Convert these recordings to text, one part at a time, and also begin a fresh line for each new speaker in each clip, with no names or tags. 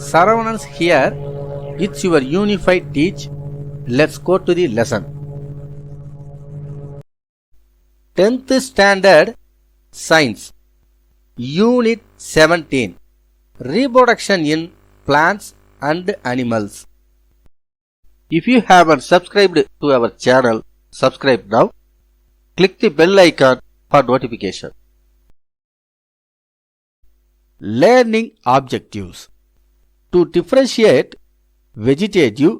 Saravanans here. It's your unified teach. Let's go to the lesson. 10th Standard Science Unit 17 Reproduction in Plants and Animals If you haven't subscribed to our channel, subscribe now. Click the bell icon for notification. Learning objectives To differentiate vegetative,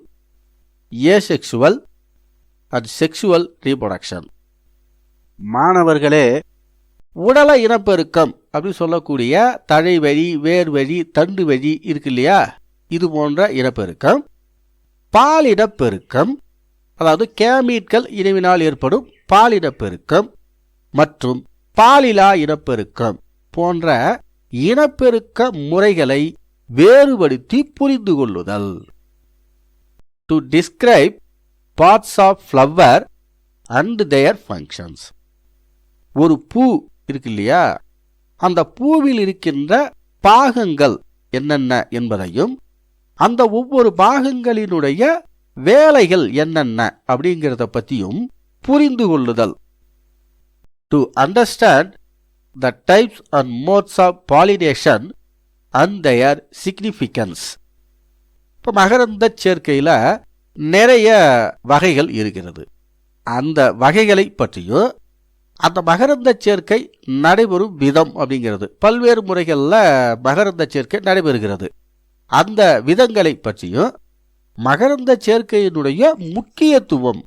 asexual and sexual reproduction. மாணவர்களே உடல இனப்பெருக்கம் அப்படின்னு சொல்லக்கூடிய தழை வழி வேர் வழி தண்டு வழி இருக்கு இல்லையா? இது போன்ற இனப்பெருக்கம். பாலிடப்பெருக்கம் அதாவது கேமீட்கள் இணைவினால் ஏற்படும் பாலிடப்பெருக்கம் மற்றும் பாலிலா இனப்பெருக்கம் போன்ற இனப்பெருக்க முறைகளை வேறுபடுத்தி புரிந்து கொள்ளுதல். To describe parts of flower and their functions ஒரு பூ இருக்கு இல்லையா அந்த பூவில் இருக்கின்ற பாகங்கள் என்னென்ன என்பதையும் அந்த ஒவ்வொரு பாகங்களினுடைய வேலைகள் என்னென்ன அப்படிங்கிறத பற்றியும் புரிந்து கொள்ளுதல். To understand the types and modes of pollination and their significance இப்போ மகரந்த சேர்க்கையில் நிறைய வகைகள் இருக்கிறது. அந்த வகைகளை பற்றியும் அந்த மகரந்த சேர்க்கை நடைபெறும் விதம் அப்படிங்கிறது. பல்வேறு முறைகளில் மகரந்த சேர்க்கை நடைபெறுகிறது. அந்த விதங்களை பற்றியும் மகரந்த சேர்க்கையினுடைய முக்கியத்துவம்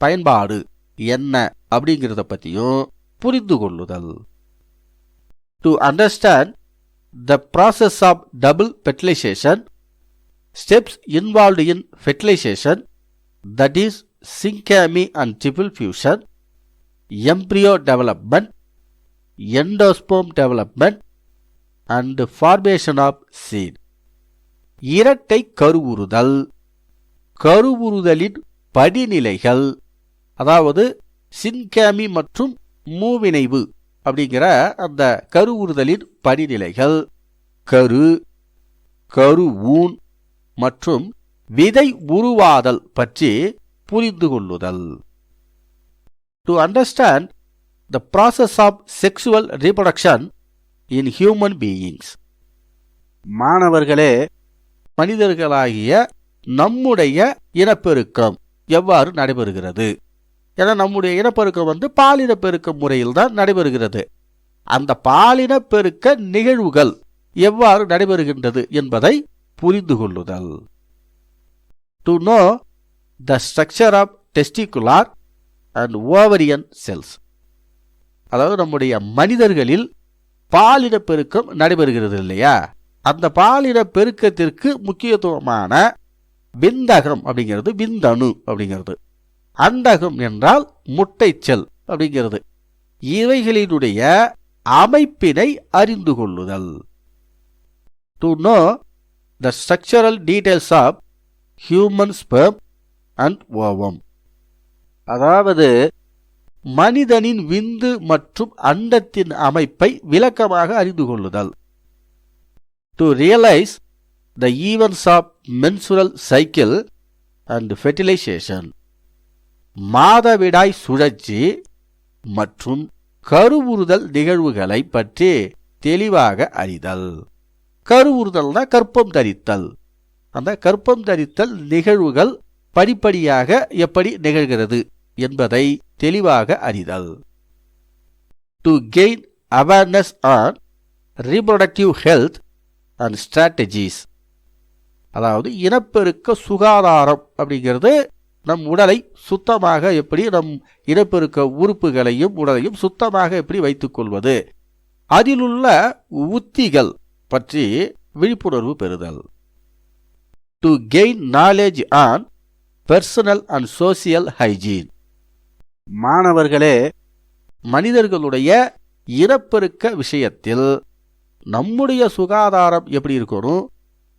பயன்பாடு என்ன அப்படிங்கிறத பற்றியும் புரிந்து கொள்ளுதல். To understand the process of double fertilization steps involved in fertilization that is syngamy and triple fusion embryo development endosperm development and formation of seed. இரட்டை கருவுறுதல் கருவுறுதலின் படிநிலைகள் அதாவது சின்கேமி மற்றும் மூவிணைவு அப்படிங்கிற அந்த கருவுறுதலின் படிநிலைகள். கரு கரு ஊன் மற்றும் விதை உருவாதல் பற்றி புரிந்து கொள்ளுதல். To understand the process of sexual reproduction in human beings மாணவர்களே மனிதர்களாகிய நம்முடைய இனப்பெருக்கம் எவ்வாறு நடைபெறுகிறது? ஏன்னா நம்முடைய இனப்பெருக்கம் வந்து பாலினப்பெருக்க முறையில் தான் நடைபெறுகிறது. அந்த பாலினப்பெருக்க நிகழ்வுகள் எவ்வாறு நடைபெறுகின்றது என்பதை புரிந்து கொள்ளுதல். To know the structure of testicular and ovarian cells அதாவது நம்முடைய மனிதர்களில் பாலின பெருக்கம் நடைபெறுகிறது இல்லையா? அந்த பாலின பெருக்கத்திற்கு முக்கியத்துவமான விந்தகம் அப்படிங்கிறது விந்தணு அப்படிங்கிறது. அண்டகம் என்றால் முட்டைச்சல் அப்படிங்கிறது. இவைகளினுடைய அமைப்பினை அறிந்து கொள்ளுதல். To know the structural details of human sperm and ovum அதாவது மனிதனின் விந்து மற்றும் அண்டத்தின் அமைப்பை விளக்கமாக அறிந்து கொள்ளுதல். To realize the events of menstrual cycle and fertilization மாதவிடாய் சுழற்சி மற்றும் கருவுறுதல் நிகழ்வுகளை பற்றி தெளிவாக அறிதல். கருவுறுதல்னா கற்பம் தரித்தல். அந்த கற்பம் தரித்தல் நிகழ்வுகள் படிப்படியாக எப்படி நிகழ்கிறது என்பதை தெளிவாக அறிதல். To gain awareness on reproductive health and strategies அதாவது இனப்பெருக்க சுகாதாரம் அப்படிங்கிறது நம் உடலை சுத்தமாக எப்படி நம் இனப்பெருக்க உறுப்புகளையும் உடலையும் சுத்தமாக எப்படி வைத்துக்கொள்வது? அதிலுள்ள உத்திகள் பற்றி விழிப்புணர்வு பெறுதல். To gain knowledge on personal and social hygiene மாணவர்களே மனிதர்களுடைய இனப்பெருக்க விஷயத்தில் நம்முடைய சுகாதாரம் எப்படி இருக்கணும்?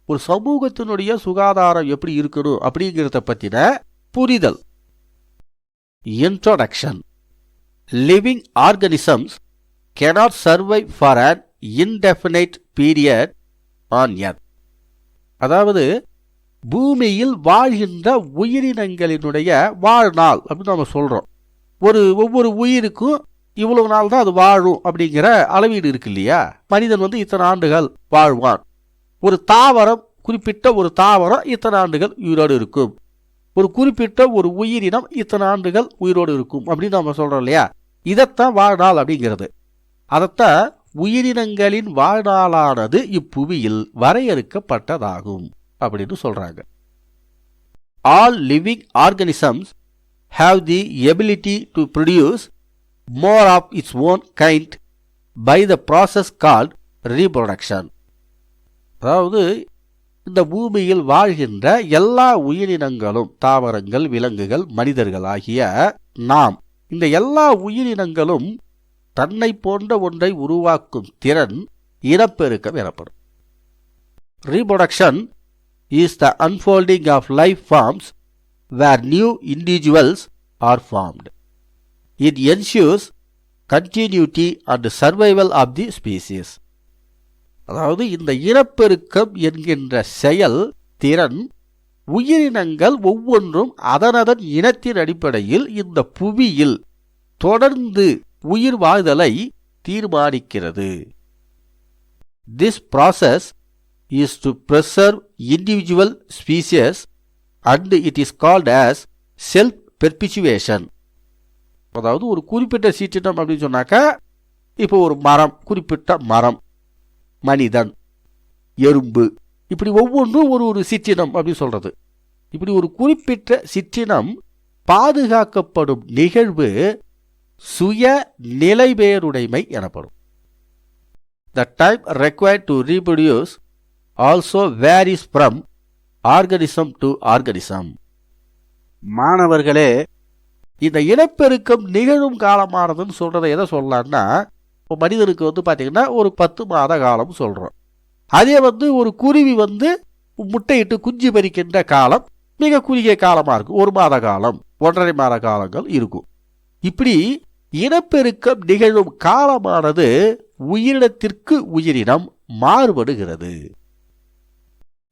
ஒரு சமூகத்தினுடைய சுகாதாரம் எப்படி இருக்கணும்? அப்படிங்கிறத பற்றின புரிதல். Introduction living organisms cannot survive for an indefinite period on earth அதாவது பூமியில் வாழ்கின்ற உயிரினங்களினுடைய வாழ்நாள் அப்படின்னு நம்ம சொல்கிறோம் ஒரு ஒவ்வொரு உயிருக்கும் இவ்வளவு நாள் தான் அது வாழும் அப்படிங்கிற அளவீடு இருக்கு இல்லையா? மனிதன் வந்து இத்தனை ஆண்டுகள் வாழ்வான். ஒரு தாவரம் குறிப்பிட்ட ஒரு தாவரம் இத்தனை ஆண்டுகள் உயிரோடு இருக்கும். ஒரு குறிப்பிட்ட ஒரு உயிரினம் இத்தனை ஆண்டுகள் உயிரோடு இருக்கும் அப்படின்னு நம்ம சொல்கிறோம் இல்லையா? இதைத்தான் வாழ்நாள் அப்படிங்கிறது. அதைத்தான் உயிரினங்களின் வாழ்நாளானது இப்புவியில் வரையறுக்கப்பட்டதாகும் அப்படின்னு சொல்கிறாங்க all living organisms have the ability to produce more of its own kind by the process called reproduction அதாவது இந்த பூமியில் வாழ்கின்ற எல்லா உயிரினங்களும் தாவரங்கள் விலங்குகள் மனிதர்கள் ஆகிய நாம் இந்த எல்லா உயிரினங்களும் தன்னை போன்ற ஒன்றை உருவாக்கும் திறன் இனப்பெருக்கம் எனப்படும். Reproduction is the unfolding of life forms where new individuals are formed it ensures continuity and survival of the species அதாவது இந்த இனப்பெருக்கம் என்கின்ற செயல் திறன் உயிரினங்கள் ஒவ்வொன்றும் அதனதன் இனத்தின் அடிப்படையில் இந்த புவியில் தொடர்ந்து உயிர் வாழ்தலை தீர்மானிக்கிறது. This process is to preserve individual species and it is called as self perpetuation அதாவது ஒரு குறிப்பிட்ட சீற்றினம் அப்படின்னு சொன்னாக்கா இப்போ ஒரு மரம் குறிப்பிட்ட மரம். மனிதன் எறும்பு. இப்படி ஒவ்வொன்றும் ஒரு ஒரு சிற்றினம் அப்படின்னு சொல்கிறது இப்படி ஒரு குறிப்பிட்ட சிற்றினம் பாதுகாக்கப்படும் நிகழ்வு சுய நிலைபெயருடைமை எனப்படும். The time required to reproduce also varies from organism to organism மாணவர்களே இந்த இனப்பெருக்கம் நிகழும் காலமானதுன்னு சொல்கிறத எதை சொல்லலான்னா இப்போ மனிதனுக்கு வந்து பார்த்தீங்கன்னா ஒரு பத்து மாத காலம் சொல்கிறோம் அதே வந்து ஒரு குருவி வந்து முட்டையிட்டு குஞ்சு பறிக்கின்ற காலம் மிக குறுகிய காலமாக இருக்கும். ஒரு மாத காலம் ஒன்றரை மாத காலங்கள் இருக்கும். இப்படி இனப்பெருக்கம் நிகழும் காலமானது உயிரினத்திற்கு உயிரினம் மாறுபடுகிறது.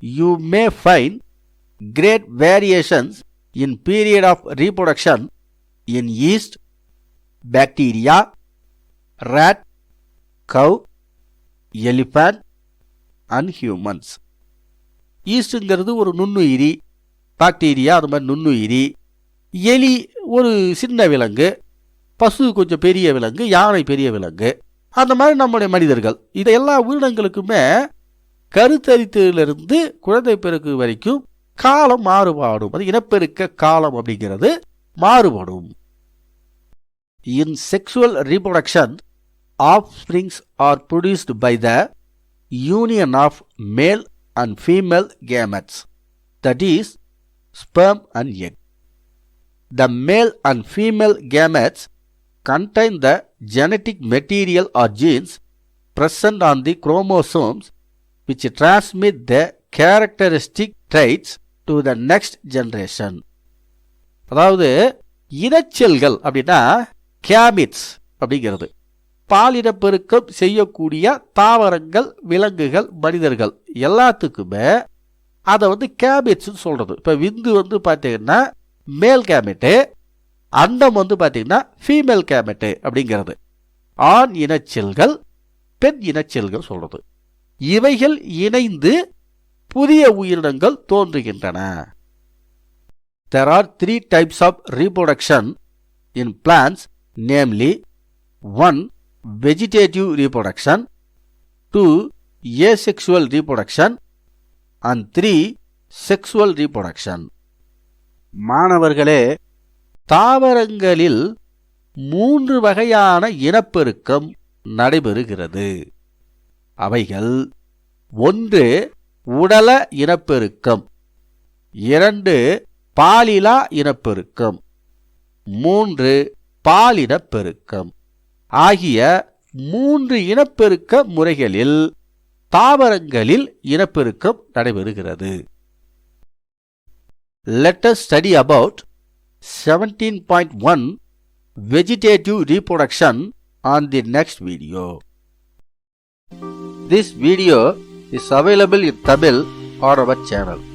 You may find great variations in period of reproduction in yeast bacteria rat cow elephant and ஈஸ்ட்டுங்கிறது ஒரு நுண்ணுயிரி பாக்டீரியா அது மாதிரி நுண்ணுயிரி. எலி ஒரு சின்ன விலங்கு பசு கொஞ்சம் பெரிய விலங்கு யானை பெரிய விலங்கு. அந்த மாதிரி நம்முடைய மனிதர்கள். இதை எல்லா உயிரினங்களுக்குமே கருத்தரித்தலிருந்து குழந்தை பெருக்கு வரைக்கும் காலம் மாறுபாடும் அது இனப்பெருக்க காலம் அப்படிங்கிறது மாறுபடும். In sexual reproduction offsprings are produced by the union of male and female gametes that is sperm and egg. The male and female gametes contain the genetic material or genes present on the chromosomes which transmit the characteristic traits to the next generation. அதாவது இனச்செல்கள் அப்படின்னா gametes அப்படிங்கிறது பாலினப்பெருக்கம் செய்யக்கூடிய தாவரங்கள் விலங்குகள் மனிதர்கள் எல்லாத்துக்குமே அதை வந்து கேமிட்ஸ்னு சொல்கிறது இப்போ விந்து வந்து பார்த்தீங்கன்னா மேல் கேமெட்டு அண்டம் வந்து பார்த்தீங்கன்னா ஃபீமேல் கேமெட்டு அப்படிங்கிறது. ஆண் இனச்செல்கள் பெண் இனச்செல்கள் சொல்கிறது இவைகள் இணைந்து புதிய உயிரினங்கள் தோன்றுகின்றன. There are three types of reproduction in plants namely one Vegetative reproduction. 2. Asexual reproduction. And 3. Sexual reproduction. மாணவர்களே தாவரங்களில் மூன்று வகையான இனப்பெருக்கம் நடைபெறுகிறது. அவைகள் ஒன்று உடல இனப்பெருக்கம். இரண்டு பாலிலா இனப்பெருக்கம். மூன்று பாலினப்பெருக்கம் ஆகிய மூன்று இனப்பெருக்க முறைகளில் தாவரங்களில் இனப்பெருக்கம் நடைபெறுகிறது let's study about seventeen point one vegetative reproduction on the next video this video is available in Tamil on our channel.